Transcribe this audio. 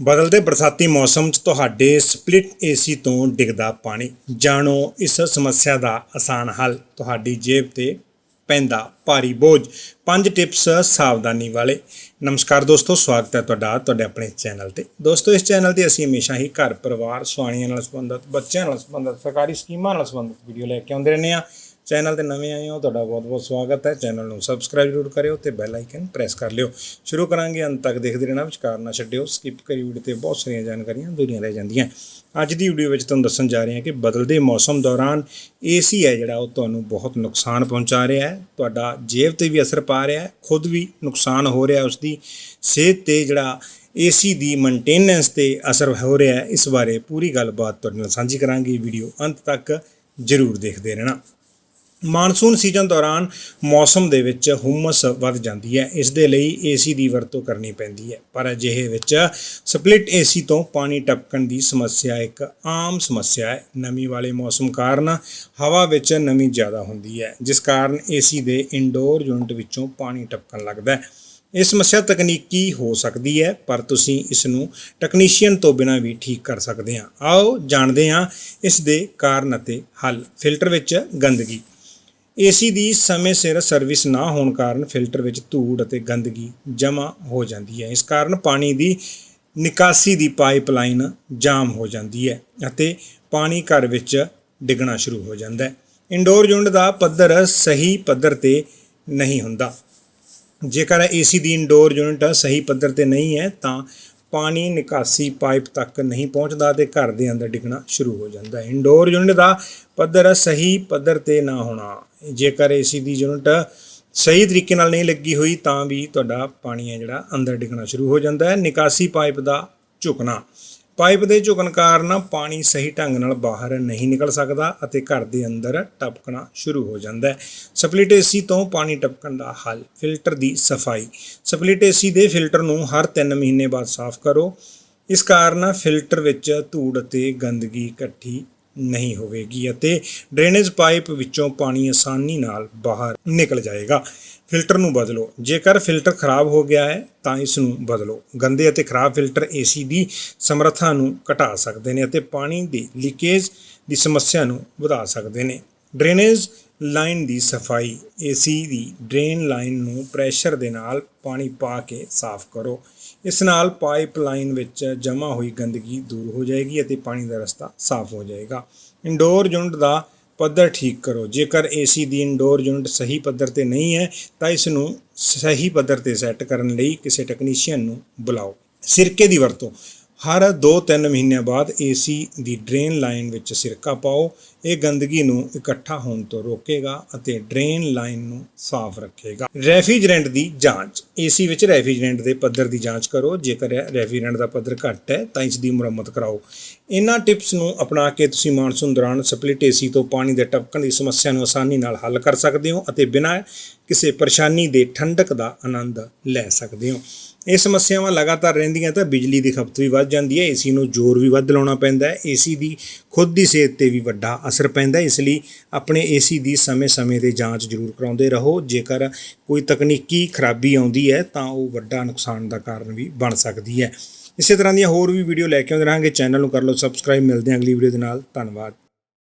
ਬਦਲਦੇ ਬਰਸਾਤੀ ਮੌਸਮ 'ਚ ਤੁਹਾਡੇ ਸਪਲਿਟ ਏਸੀ ਤੋਂ ਡਿੱਗਦਾ ਪਾਣੀ। ਜਾਣੋ, ਇਸ ਸਮੱਸਿਆ ਦਾ ਆਸਾਨ ਹੱਲ ਤੁਹਾਡੀ ਜੇਬ ਤੇ ਪੈਂਦਾ ਭਾਰੀ ਬੋਝ। ਪੰਜ ਟਿਪਸ ਸਾਵਧਾਨੀ ਵਾਲੇ। ਨਮਸਕਾਰ ਦੋਸਤੋ, ਸਵਾਗਤ ਹੈ ਤੁਹਾਡਾ, ਤੁਹਾਡੇ ਆਪਣੇ ਚੈਨਲ ਤੇ। ਦੋਸਤੋ, ਇਸ ਚੈਨਲ ਤੇ ਅਸੀਂ ਹਮੇਸ਼ਾ ਹੀ ਘਰ, ਪਰਿਵਾਰ, ਸੁਆਣੀਆਂ ਨਾਲ ਸੰਬੰਧਿਤ, ਬੱਚਿਆਂ ਨਾਲ ਸੰਬੰਧਿਤ, ਸਰਕਾਰੀ ਸਕੀਮਾਂ ਨਾਲ ਸੰਬੰਧਿਤ ਵੀਡੀਓ ਲੈ ਕੇ ਆਉਂਦੇ ਰਹਿੰਦੇ ਆ ਚੈਨਲ ਤੇ ਨਵੇਂ ਆਏ ਹੋ, ਤੁਹਾਡਾ ਬਹੁਤ-ਬਹੁਤ ਸਵਾਗਤ ਹੈ। ਚੈਨਲ ਨੂੰ ਸਬਸਕ੍ਰਾਈਬ ਜ਼ਰੂਰ ਕਰਿਓ ਤੇ ਬੈਲ ਆਈਕਨ ਪ੍ਰੈਸ ਕਰ ਲਿਓ। ਸ਼ੁਰੂ ਕਰਾਂਗੇ, ਅੰਤ ਤੱਕ ਦੇਖਦੇ ਰਹਿਣਾ, ਵਿਚਕਾਰ ਨਾ ਛੱਡਿਓ, ਸਕਿਪ ਕਰੀ ਵੀਡੀਓ ਤੇ ਬਹੁਤ ਸਾਰੀਆਂ ਜਾਣਕਾਰੀਆਂ ਦੂਰੀਆਂ ਰਹਿ ਜਾਂਦੀਆਂ। ਅੱਜ ਦੀ ਵੀਡੀਓ ਵਿੱਚ ਤੁਹਾਨੂੰ ਦੱਸਣ ਜਾ ਰਹੇ ਹਾਂ ਕਿ ਬਦਲਦੇ ਮੌਸਮ ਦੌਰਾਨ ਏਸੀ ਹੈ ਜਿਹੜਾ, ਉਹ ਤੁਹਾਨੂੰ ਬਹੁਤ ਨੁਕਸਾਨ ਪਹੁੰਚਾ ਰਿਹਾ ਹੈ। ਤੁਹਾਡਾ ਜੇਬ ਤੇ ਵੀ ਅਸਰ ਪਾ ਰਿਹਾ ਹੈ, ਖੁਦ ਵੀ ਨੁਕਸਾਨ ਹੋ ਰਿਹਾ ਉਸ ਦੀ ਸਿਹਤ ਤੇ ਜਿਹੜਾ ਏਸੀ ਦੀ ਮੇਨਟੇਨੈਂਸ ਤੇ ਅਸਰ ਹੋ ਰਿਹਾ ਹੈ, ਇਸ ਬਾਰੇ ਪੂਰੀ ਗੱਲਬਾਤ ਤੁਹਾਡੇ ਨਾਲ ਸਾਂਝੀ ਕਰਾਂਗੇ। ਵੀਡੀਓ ਅੰਤ ਤੱਕ ਜ਼ਰੂਰ ਦੇਖਦੇ ਰਹਿਣਾ। ਮਾਨਸੂਨ ਸੀਜ਼ਨ ਦੌਰਾਨ ਮੌਸਮ ਦੇ ਵਿੱਚ ਹੁਮਸ ਵੱਧ ਜਾਂਦੀ ਹੈ। ਇਸ ਦੇ ਲਈ ਏਸੀ ਦੀ ਵਰਤੋਂ ਕਰਨੀ ਪੈਂਦੀ ਹੈ। ਪਰ ਅਜਿਹੇ ਵਿੱਚ ਸਪਲਿਟ ਏਸੀ ਤੋਂ ਪਾਣੀ ਟਪਕਣ ਦੀ ਸਮੱਸਿਆ ਇੱਕ ਆਮ ਸਮੱਸਿਆ ਹੈ। ਨਮੀ ਵਾਲੇ ਮੌਸਮ ਕਾਰਨ ਹਵਾ ਵਿੱਚ ਨਮੀ ਜ਼ਿਆਦਾ ਹੁੰਦੀ ਹੈ, ਜਿਸ ਕਾਰਨ ਏਸੀ ਦੇ ਇਨਡੋਰ ਯੂਨਿਟ ਵਿੱਚੋਂ ਪਾਣੀ ਟਪਕਣ ਲੱਗਦਾ ਹੈ। ਇਹ ਸਮੱਸਿਆ ਤਕਨੀਕੀ ਹੋ ਸਕਦੀ ਹੈ, ਪਰ ਤੁਸੀਂ ਇਸ ਨੂੰ ਟੈਕਨੀਸ਼ੀਅਨ ਤੋਂ ਬਿਨਾਂ ਵੀ ਠੀਕ ਕਰ ਸਕਦੇ ਹਾਂ। ਆਓ ਜਾਣਦੇ ਹਾਂ ਇਸ ਦੇ ਕਾਰਨ ਅਤੇ ਹੱਲ। ਫਿਲਟਰ ਵਿੱਚ ਗੰਦਗੀ। ਏਸੀ ਦੀ ਸਮੇਂ ਸਿਰ ਸਰਵਿਸ ਨਾ ਹੋਣ ਕਾਰਨ ਫਿਲਟਰ ਵਿੱਚ ਧੂੜ ਅਤੇ ਗੰਦਗੀ ਜਮ੍ਹਾਂ ਹੋ ਜਾਂਦੀ ਹੈ। ਇਸ ਕਾਰਨ ਪਾਣੀ ਦੀ ਨਿਕਾਸੀ ਦੀ ਪਾਈਪਲਾਈਨ ਜਾਮ ਹੋ ਜਾਂਦੀ ਹੈ ਅਤੇ ਪਾਣੀ ਘਰ ਵਿੱਚ ਡਿੱਗਣਾ ਸ਼ੁਰੂ ਹੋ ਜਾਂਦਾ ਹੈ। ਇੰਡੋਰ ਯੂਨਿਟ ਦਾ ਪੱਧਰ ਸਹੀ ਪੱਧਰ ਤੇ ਨਹੀਂ ਹੁੰਦਾ। ਜੇਕਰ ਏਸੀ ਦੀ ਇੰਡੋਰ ਯੂਨਿਟ ਸਹੀ ਪੱਧਰ ਤੇ ਨਹੀਂ ਹੈ ਤਾਂ ਪਾਣੀ ਨਿਕਾਸੀ ਪਾਈਪ ਤੱਕ ਨਹੀਂ ਪਹੁੰਚਦਾ ਤੇ ਘਰ ਦੇ ਅੰਦਰ ਡਿੱਗਣਾ ਸ਼ੁਰੂ ਹੋ ਜਾਂਦਾ ਹੈ। ਇੰਡੋਰ ਯੂਨਿਟ ਦਾ ਪੱਧਰ ਸਹੀ ਪੱਧਰ ਤੇ ਨਾ ਹੋਣਾ। ਜੇਕਰ ਏਸੀ ਦੀ ਯੂਨਿਟ ਸਹੀ ਤਰੀਕੇ ਨਾਲ ਨਹੀਂ ਲੱਗੀ ਹੋਈ, ਤਾਂ ਵੀ ਤੁਹਾਡਾ ਪਾਣੀ ਹੈ ਜਿਹੜਾ ਅੰਦਰ ਡਿੱਗਣਾ ਸ਼ੁਰੂ ਹੋ ਜਾਂਦਾ ਹੈ। ਨਿਕਾਸੀ ਪਾਈਪ ਦਾ ਝੁਕਣਾ। ਪਾਈਪ ਦੇ ਝੁਕਣ ਕਾਰਨ ਪਾਣੀ ਸਹੀ ਢੰਗ ਨਾਲ ਬਾਹਰ ਨਹੀਂ ਨਿਕਲ ਸਕਦਾ ਅਤੇ ਘਰ ਦੇ ਅੰਦਰ ਟਪਕਣਾ ਸ਼ੁਰੂ ਹੋ ਜਾਂਦਾ ਹੈ। ਸਪਲਿਟ ਏਸੀ ਤੋਂ ਪਾਣੀ ਟਪਕਣ ਦਾ ਹੱਲ, ਫਿਲਟਰ ਦੀ ਸਫ਼ਾਈ। ਸਪਲਿਟ ਏਸੀ ਦੇ ਫਿਲਟਰ ਨੂੰ ਹਰ 3 ਮਹੀਨੇ ਬਾਅਦ ਸਾਫ਼ ਕਰੋ। ਇਸ ਕਾਰਨ ਫਿਲਟਰ ਵਿੱਚ ਧੂੜ ਅਤੇ ਗੰਦਗੀ ਇਕੱਠੀ ਨਹੀਂ ਹੋਵੇਗੀ ਅਤੇ ਡਰੇਨੇਜ ਪਾਈਪ ਵਿੱਚੋਂ ਪਾਣੀ ਆਸਾਨੀ ਨਾਲ ਬਾਹਰ ਨਿਕਲ ਜਾਏਗਾ। ਫਿਲਟਰ ਨੂੰ ਬਦਲੋ। ਜੇਕਰ ਫਿਲਟਰ ਖਰਾਬ ਹੋ ਗਿਆ ਹੈ, ਤਾਂ ਇਸ ਨੂੰ ਬਦਲੋ। ਗੰਦੇ ਅਤੇ ਖਰਾਬ ਫਿਲਟਰ ਏਸੀ ਦੀ ਸਮਰੱਥਾ ਨੂੰ ਘਟਾ ਸਕਦੇ ਨੇ ਅਤੇ ਪਾਣੀ ਦੀ ਲੀਕੇਜ ਦੀ ਸਮੱਸਿਆ ਨੂੰ ਵਧਾ ਸਕਦੇ ਨੇ। ਡਰੇਨੇਜ ਲਾਈਨ ਦੀ ਸਫ਼ਾਈ, ਏਸੀ ਦੀ ਡਰੇਨ ਲਾਈਨ ਨੂੰ ਪ੍ਰੈਸ਼ਰ ਦੇ ਨਾਲ ਪਾਣੀ ਪਾ ਕੇ ਸਾਫ਼ ਕਰੋ। ਇਸ ਨਾਲ ਪਾਈਪ ਲਾਈਨ ਵਿੱਚ ਜਮ੍ਹਾਂ ਹੋਈ ਗੰਦਗੀ ਦੂਰ ਹੋ ਜਾਏਗੀ ਅਤੇ ਪਾਣੀ ਦਾ ਰਸਤਾ ਸਾਫ਼ ਹੋ ਜਾਏਗਾ। ਇੰਡੋਰ ਯੂਨਿਟ ਦਾ ਪੱਧਰ ਠੀਕ ਕਰੋ। ਜੇਕਰ ਏਸੀ ਦੀ ਇਨਡੋਰ ਯੂਨਿਟ ਸਹੀ ਪੱਧਰ ਤੇ ਨਹੀਂ ਹੈ, ਤਾਂ ਇਸ ਨੂੰ ਸਹੀ ਪੱਧਰ ਤੇ ਸੈੱਟ ਕਰਨ ਲਈ ਕਿਸੇ ਟੈਕਨੀਸ਼ੀਅਨ ਨੂੰ ਬੁਲਾਓ। ਸਿਰਕੇ ਦੀ ਵਰਤੋਂ ਹਰ 2-3 ਮਹੀਨਿਆਂ ਬਾਅਦ ਏਸੀ ਦੀ ਡਰੇਨ ਲਾਈਨ ਵਿੱਚ ਸਿਰਕਾ ਪਾਓ। ਇਹ ਗੰਦਗੀ ਨੂੰ ਇਕੱਠਾ ਹੋਣ ਤੋਂ ਰੋਕੇਗਾ ਅਤੇ ਡਰੇਨ ਲਾਈਨ ਨੂੰ ਸਾਫ਼ ਰੱਖੇਗਾ। ਰੈਫ੍ਰਿਜਰੈਂਟ ਦੀ ਜਾਂਚ। ਏਸੀ ਵਿੱਚ ਰੈਫ੍ਰਿਜਰੈਂਟ ਦੇ ਪੱਧਰ ਦੀ ਜਾਂਚ ਕਰੋ। ਜੇਕਰ ਰੈਫ੍ਰਿਜਰੈਂਟ ਦਾ ਪੱਧਰ ਘੱਟ ਹੈ, ਤਾਂ ਇਸ ਦੀ ਮੁਰੰਮਤ ਕਰਾਓ। ਇਹਨਾਂ ਟਿਪਸ ਨੂੰ ਅਪਣਾ ਕੇ ਤੁਸੀਂ ਮਾਨਸੂਨ ਦੌਰਾਨ ਸਪਲਿਟ ਏਸੀ ਤੋਂ ਪਾਣੀ ਦੇ ਟਪਕਣ ਦੀ ਸਮੱਸਿਆ ਨੂੰ ਆਸਾਨੀ ਨਾਲ ਹੱਲ ਕਰ ਸਕਦੇ ਹੋ ਅਤੇ ਬਿਨਾਂ ਕਿਸੇ ਪਰੇਸ਼ਾਨੀ ਦੇ ਠੰਡਕ ਦਾ ਆਨੰਦ ਲੈ ਸਕਦੇ ਹੋ। ਇਹ ਸਮੱਸਿਆਵਾਂ ਲਗਾਤਾਰ ਰਹਿੰਦੀਆਂ ਤਾਂ ਬਿਜਲੀ ਦੀ ਖਪਤ ਵੀ ਵੱਧ ਜਾਂਦੀ ਹੈ, ਏਸੀ ਨੂੰ ਜ਼ੋਰ ਵੀ ਵੱਧ ਲਾਉਣਾ ਪੈਂਦਾ ਹੈ, ਏਸੀ ਦੀ ਖੁਦ ਦੀ ਸਿਹਤ ਤੇ ਵੀ ਵੱਡਾ ਅਸਰ ਪੈਂਦਾ ਇਸ ਲਈ ਆਪਣੇ ਏਸੀ ਦੀ ਸਮੇਂ-ਸਮੇਂ ਤੇ ਜਾਂਚ ਜ਼ਰੂਰ ਕਰਾਉਂਦੇ ਰਹੋ। ਜੇਕਰ ਕੋਈ ਤਕਨੀਕੀ ਖਰਾਬੀ ਆਉਂਦੀ ਹੈ, ਤਾਂ ਉਹ ਵੱਡਾ ਨੁਕਸਾਨ ਦਾ ਕਾਰਨ ਵੀ ਬਣ ਸਕਦੀ ਹੈ। ਇਸੇ ਤਰ੍ਹਾਂ ਦੀਆਂ ਹੋਰ ਵੀ ਵੀਡੀਓ ਲੈ ਕੇ ਆਉਂਦੇ ਰਹਾਂਗੇ। ਚੈਨਲ ਨੂੰ ਕਰ ਲਓ ਸਬਸਕ੍ਰਾਈਬ। ਮਿਲਦੇ ਹਾਂ ਅਗਲੀ ਵੀਡੀਓ ਦੇ ਨਾਲ। ਧੰਨਵਾਦ।